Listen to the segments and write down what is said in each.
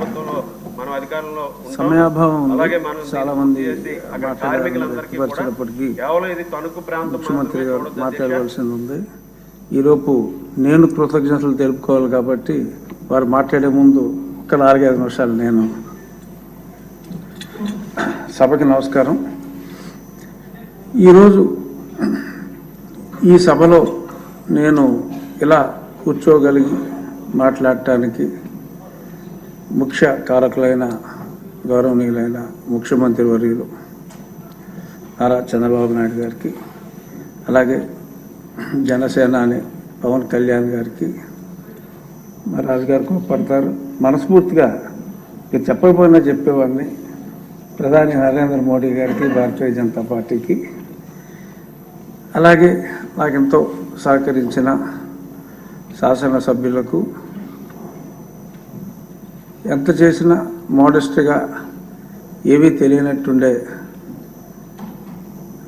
ప్రభుత్వంలో మనం అధికారంలో. సమయాభావం. అలాగే మనం చాలా మంది కార్మికులందరికీ కేవలం ఇది తణుకు ప్రాంతం ముఖ్యమంత్రి గారు. మాట్లాడవలసింది ఉంది ఈలోపు నేను కృతజ్ఞతలు తెలుపుకోవాలి కాబట్టి వారు మాట్లాడే ముందు ఒక్క నాలుగైదు నిమిషాలు నేను సభకి నమస్కారం ఈరోజు ఈ సభలో నేను ఇలా కూర్చోగలిగి మాట్లాడటానికి ముఖ్య కారకులైన గౌరవనీయులైన ముఖ్యమంత్రి వర్యులు నారా చంద్రబాబు నాయుడు గారికి అలాగే జనసేన అని పవన్ కళ్యాణ్ గారికి మా రాజుగారు కోప్పడతారు మనస్ఫూర్తిగా మీరు చెప్పకపోయినా చెప్పేవాడిని. ప్రధాని నరేంద్ర మోడీ గారికి భారతీయ జనతా పార్టీకి. అలాగే నాకెంతో సహకరించిన శాసనసభ్యులకు ఎంత చేసినా మోడెస్ట్గా ఏమీ తెలియనట్టుండే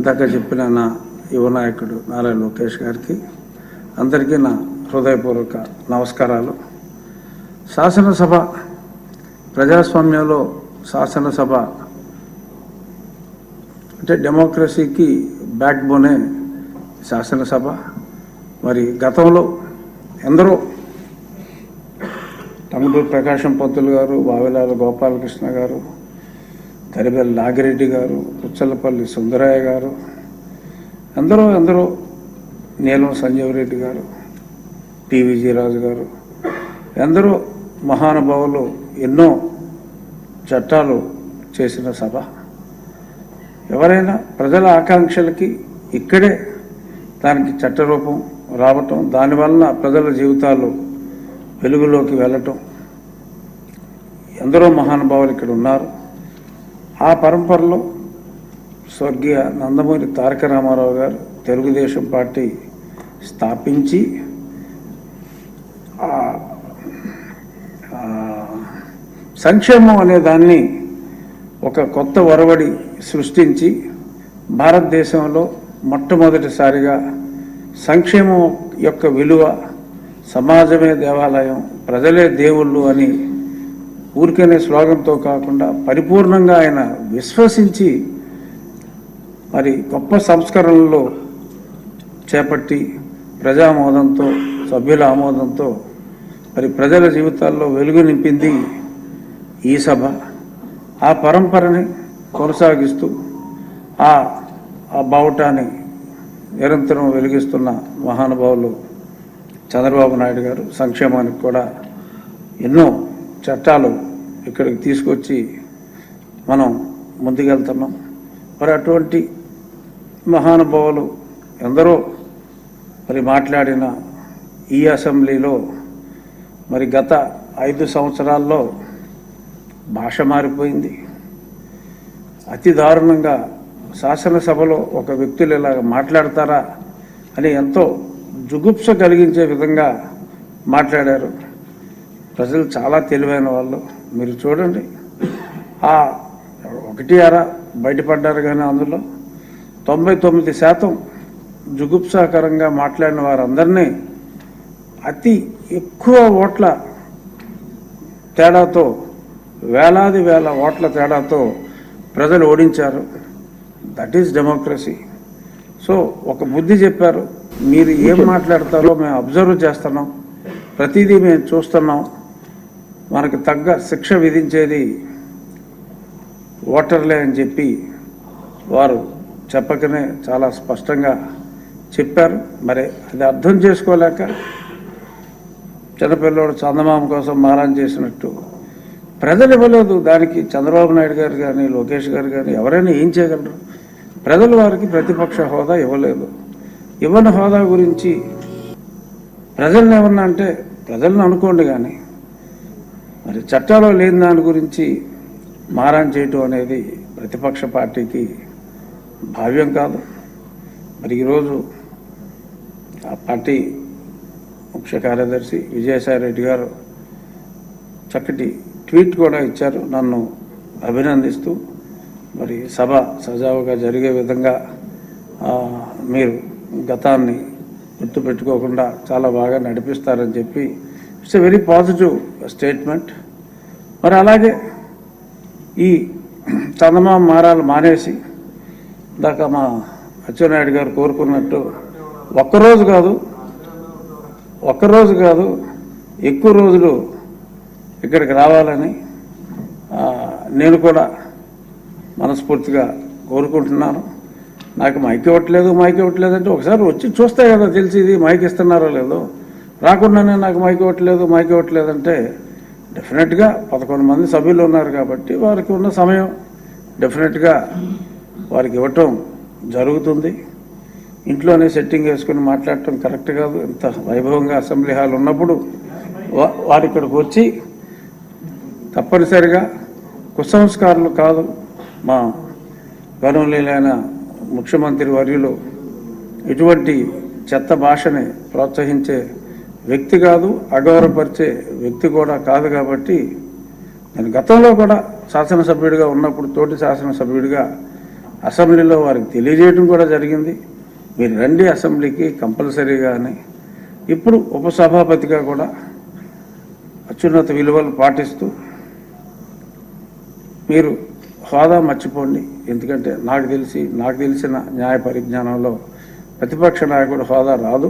ఇందాక చెప్పిన నా యువ నాయకుడు నారా లోకేష్ గారికి అందరికీ నా హృదయపూర్వక నమస్కారాలు. శాసనసభ ప్రజాస్వామ్యంలో శాసనసభ అంటే డెమోక్రసీకి బ్యాక్ బోనే శాసనసభ. మరి గతంలో ఎందరో గుంటూరు ప్రకాశం పంతులు గారు వావిలాల గోపాలకృష్ణ గారు తరిబెల్ నాగిరెడ్డి గారు పుచ్చలపల్లి సుందరయ్య గారు ఎందరో ఎందరో నీలం సంజీవరెడ్డి గారు టీవీజీ రాజు గారు ఎందరో మహానుభావులు ఎన్నో చట్టాలు చేసిన సభ. ఎవరైనా ప్రజల ఆకాంక్షలకి ఇక్కడే దానికి చట్టరూపం రావటం దానివల్ల ప్రజల జీవితాలు వెలుగులోకి వెళ్ళటం ఎందరో మహానుభావులు ఇక్కడ ఉన్నారు. ఆ పరంపరలో స్వర్గీయ నందమూరి తారక రామారావు గారు తెలుగుదేశం పార్టీ స్థాపించి సంక్షేమం అనే దాన్ని ఒక కొత్త ఒరవడి సృష్టించి భారతదేశంలో మొట్టమొదటిసారిగా సంక్షేమం యొక్క విలువ సమాజమే దేవాలయం ప్రజలే దేవుళ్ళు అని ఊరికనే శ్లోకంతో కాకుండా పరిపూర్ణంగా ఆయన విశ్వసించి మరి గొప్ప సంస్కరణలో చేపట్టి ప్రజామోదంతో సభ్యుల ఆమోదంతో మరి ప్రజల జీవితాల్లో వెలుగు నింపింది ఈ సభ. ఆ పరంపరని కొనసాగిస్తూ ఆ ఆ బావుటాన్ని నిరంతరం వెలిగిస్తున్న మహానుభావులు చంద్రబాబు నాయుడు గారు సంక్షేమానికి కూడా ఎన్నో చట్టాలు ఇక్కడికి తీసుకొచ్చి మనం ముందుకెళ్తున్నాం. మరి అటువంటి మహానుభావులు ఎందరో మరి మాట్లాడిన ఈ అసెంబ్లీలో మరి గత ఐదు సంవత్సరాల్లో భాష మారిపోయింది. అతి దారుణంగా శాసనసభలో ఒక వ్యక్తులు ఇలాగ మాట్లాడతారా అని ఎంతో జుగుప్స కలిగించే విధంగా మాట్లాడారు. ప్రజలు చాలా తెలివైన వాళ్ళు. మీరు చూడండి. ఆ ఒకటి అర బయటపడ్డారు కానీ అందులో తొంభై తొమ్మిది శాతం జుగుప్సాకరంగా మాట్లాడిన వారందరినీ అతి ఎక్కువ ఓట్ల తేడాతో వేలాది వేల ఓట్ల తేడాతో ప్రజలు ఓడించారు. దట్ ఈస్ డెమోక్రసీ సో ఒక బుద్ధి చెప్పారు. మీరు ఏం మాట్లాడతారో మేము అబ్జర్వ్ చేస్తున్నాం. ప్రతిదీ మేము చూస్తున్నాం. మనకు తగ్గ శిక్ష విధించేది ఓటర్లే అని చెప్పి వారు చెప్పకనే చాలా స్పష్టంగా చెప్పారు. మరి అది అర్థం చేసుకోలేక చిన్నపిల్లోడు చందమామ కోసం మారాన్ చేసినట్టు ప్రజలు ఇవ్వలేదు. దానికి చంద్రబాబు నాయుడు గారు కానీ లోకేష్ గారు కానీ ఎవరైనా ఏం చేయగలరు? ప్రజలు వారికి ప్రతిపక్ష హోదా ఇవ్వలేదు. ఇవ్వని హోదా గురించి ప్రజల్ని ఏమన్నా అంటే ప్రజలను అనుకోండి కానీ మరి చట్టాలో లేని దాని గురించి మారాన్ చేయటం అనేది ప్రతిపక్ష పార్టీకి భావ్యం కాదు. మరి ఈరోజు ఆ పార్టీ ముఖ్య కార్యదర్శి విజయసాయి రెడ్డి గారు చక్కటి ట్వీట్ కూడా ఇచ్చారు. నన్ను అభినందిస్తూ మరి సభ సజావుగా జరిగే విధంగా మీరు గతాన్ని గుర్తుపెట్టుకోకుండా చాలా బాగా నడిపిస్తారని చెప్పి it's a very positive statement. మరి అలాగే ఈ చందమామ మారాలు మానేసి దాకా మా అచ్చెన్నాయుడు గారు కోరుకున్నట్టు ఒక్కరోజు కాదు ఒక్కరోజు కాదు ఎక్కువ రోజులు ఇక్కడికి రావాలని నేను కూడా మనస్ఫూర్తిగా కోరుకుంటున్నాను. నాకు మైక్ ఇవ్వట్లేదు మైక్ ఇవ్వట్లేదు అంటే ఒకసారి వచ్చి చూస్తే కదా తెలిసి ఇది మైక్ ఇస్తున్నారో లేదో. రాకుండానే నాకు మైక్ ఇవ్వట్లేదు మైక్ ఇవ్వట్లేదు అంటే డెఫినెట్గా పదకొండు మంది సభ్యులు ఉన్నారు కాబట్టి వారికి ఉన్న సమయం డెఫినెట్గా వారికి ఇవ్వటం జరుగుతుంది. ఇంట్లోనే సెట్టింగ్ వేసుకుని మాట్లాడటం కరెక్ట్ కాదు. ఇంత వైభవంగా అసెంబ్లీ హాల్ ఉన్నప్పుడు వారి ఇక్కడికి వచ్చి తప్పనిసరిగా కుసంస్కారులు కాదు మా గౌరవలీలైన ముఖ్యమంత్రి వర్యులు ఇటువంటి చెత్త భాషని ప్రోత్సహించే వ్యక్తి కాదు అగౌరవపరిచే వ్యక్తి కూడా కాదు కాబట్టి నేను గతంలో కూడా శాసనసభ్యుడిగా ఉన్నప్పుడు తోటి శాసనసభ్యుడిగా అసెంబ్లీలో వారికి తెలియజేయడం కూడా జరిగింది. మీరు రండి అసెంబ్లీకి కంపల్సరీగానే. ఇప్పుడు ఉపసభాపతిగా కూడా అత్యున్నత విలువలు పాటిస్తూ మీరు హోదా మర్చిపోండి. ఎందుకంటే నాకు తెలిసి నాకు తెలిసిన న్యాయ పరిజ్ఞానంలో ప్రతిపక్ష నాయకుడు హోదా రాదు.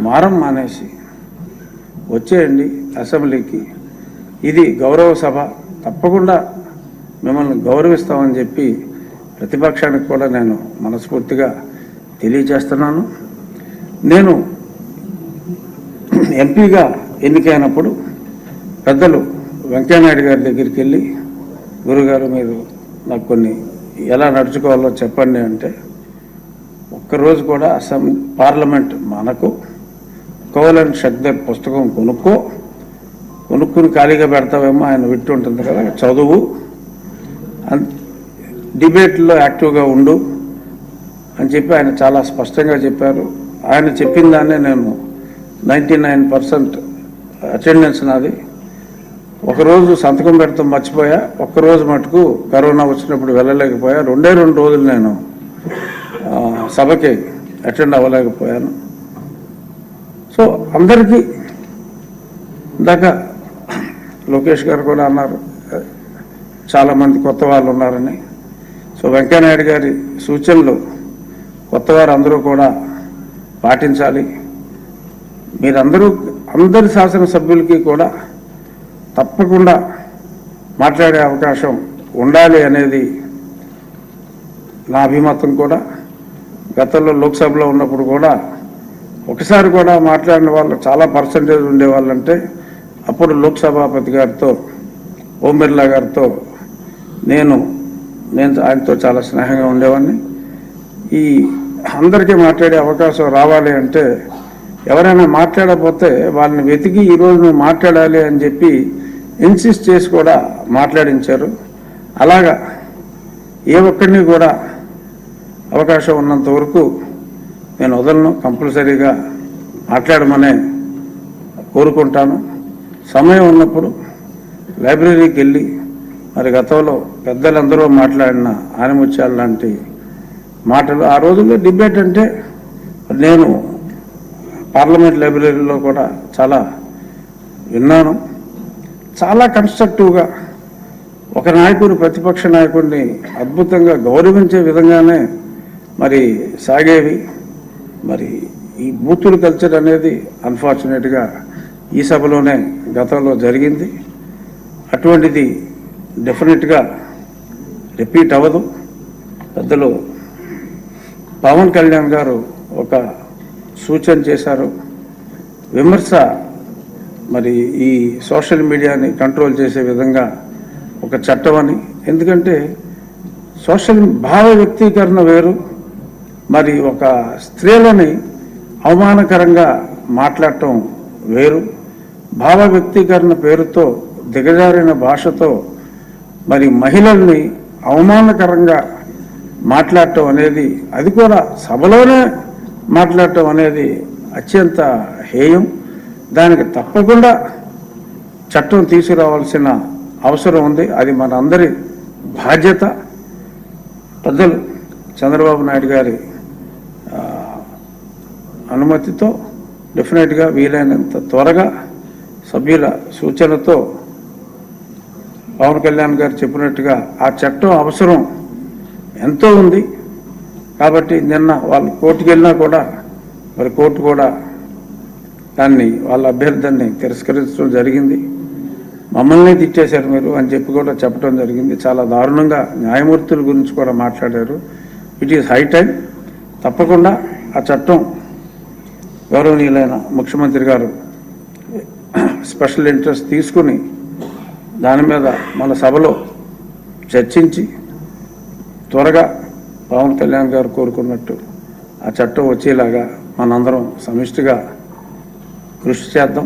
మారం మానేసి వచ్చేయండి అసెంబ్లీకి. ఇది గౌరవ సభ. తప్పకుండా మిమ్మల్ని గౌరవిస్తామని చెప్పి ప్రతిపక్షానికి కూడా నేను మనస్ఫూర్తిగా తెలియజేస్తున్నాను. నేను ఎంపీగా ఎన్నికైనప్పుడు పెద్దలు వెంకయ్యనాయుడు గారి దగ్గరికి వెళ్ళి గురుగారు మీరు నాకు కొన్ని ఎలా నడుచుకోవాలో చెప్పండి అంటే ఒక్కరోజు కూడా అసం పార్లమెంట్ మనకు. కోవలన్ షక్దర్ పుస్తకం కొనుక్కో. కొనుక్కుని ఖాళీగా పెడతావేమో ఆయన విట్టు ఉంటుంది కదా చదువు. డిబేట్లో యాక్టివ్గా ఉండు అని చెప్పి ఆయన చాలా స్పష్టంగా చెప్పారు. ఆయన చెప్పిన దాన్నే నేను నైంటీ నైన్ పర్సెంట్ అటెండెన్స్ నాది. ఒకరోజు సంతకం పెడతాం మర్చిపోయా. ఒక్కరోజు మటుకు కరోనా వచ్చినప్పుడు వెళ్ళలేకపోయా. రెండే రెండు రోజులు నేను సభకి అటెండ్ అవ్వలేకపోయాను. సో అందరికీ ఇందాక లోకేష్ గారు కూడా అన్నారు చాలామంది కొత్త వాళ్ళు ఉన్నారని. సో వెంకయ్యనాయుడు గారి సూచనలు కొత్త వారు అందరూ కూడా పాటించాలి. మీరందరూ అందరి శాసనసభ్యులకి కూడా తప్పకుండా మాట్లాడే అవకాశం ఉండాలి అనేది నా అభిమతం కూడా. గతంలో లోక్సభలో ఉన్నప్పుడు కూడా ఒకసారి కూడా మాట్లాడిన వాళ్ళు చాలా పర్సంటేజ్ ఉండేవాళ్ళంటే అప్పుడు లోక్సభాపతి గారితో ఓం బిర్లా గారితో నేను నేను ఆయనతో చాలా స్నేహంగా ఉండేవాడిని. ఈ అందరికీ మాట్లాడే అవకాశం రావాలి అంటే ఎవరైనా మాట్లాడకపోతే వాళ్ళని వెతికి ఈరోజు నువ్వు మాట్లాడాలి అని చెప్పి ఇన్సిస్ట్ చేసి కూడా మాట్లాడించారు. అలాగా ఏ ఒక్కరిని కూడా అవకాశం ఉన్నంత వరకు నేను వదలను కంపల్సరీగా మాట్లాడమనే కోరుకుంటాను. సమయం ఉన్నప్పుడు లైబ్రరీకి వెళ్ళి మరి గతంలో పెద్దలందరూ మాట్లాడిన ఆనిముత్యాలు లాంటి మాటలు ఆ రోజుల్లో డిబేట్ అంటే నేను పార్లమెంట్ లైబ్రరీలో కూడా చాలా విన్నాను. చాలా కన్స్ట్రక్టివ్గా ఒక నాయకుడు ప్రతిపక్ష నాయకుడిని అద్భుతంగా గౌరవించే విధంగానే మరి సాగేవి. మరి ఈ బూతుల కల్చర్ అనేది అన్ఫార్చునేట్గా ఈ సభలోనే గతంలో జరిగింది. అటువంటిది డెఫినెట్గా రిపీట్ అవ్వదు. పెద్దలు పవన్ కళ్యాణ్ గారు ఒక సూచన చేశారు. విమర్శ మరి ఈ సోషల్ మీడియాని కంట్రోల్ చేసే విధంగా ఒక చట్టం అని. ఎందుకంటే సోషల్ భావ వ్యక్తీకరణ వేరు. మరి ఒక స్త్రీలని అవమానకరంగా మాట్లాడటం వేరు. భావ వ్యక్తీకరణ పేరుతో దిగజారిన భాషతో మరి మహిళల్ని అవమానకరంగా మాట్లాడటం అనేది అది కూడా సభలోనే మాట్లాడటం అనేది అత్యంత హేయం. దానికి తప్పకుండా చట్టం తీసుకురావాల్సిన అవసరం ఉంది. అది మన అందరి బాధ్యత. పెద్దలు చంద్రబాబు నాయుడు గారి అనుమతితో డెఫినెట్గా వీలైనంత త్వరగా సభ్యుల సూచనతో పవన్ కళ్యాణ్ గారు చెప్పినట్టుగా ఆ చట్టం అవసరం ఎంతో ఉంది. కాబట్టి నిన్న వాళ్ళు కోర్టుకు వెళ్ళినా కూడా మరి కోర్టు కూడా దాన్ని వాళ్ళ అభ్యర్థాన్ని తిరస్కరించడం జరిగింది. మమ్మల్ని తిట్టేశారు మీరు అని చెప్పి కూడా చెప్పడం జరిగింది. చాలా దారుణంగా న్యాయమూర్తుల గురించి కూడా మాట్లాడారు. It is high time. తప్పకుండా ఆ చట్టం గౌరవనీయులైన ముఖ్యమంత్రి గారు స్పెషల్ ఇంట్రెస్ట్ తీసుకుని దాని మీద మన సభలో చర్చించి త్వరగా పవన్ కళ్యాణ్ గారు కోరుకున్నట్టు ఆ చట్టం వచ్చేలాగా మనందరం సమిష్టిగా కృషి చేద్దాం.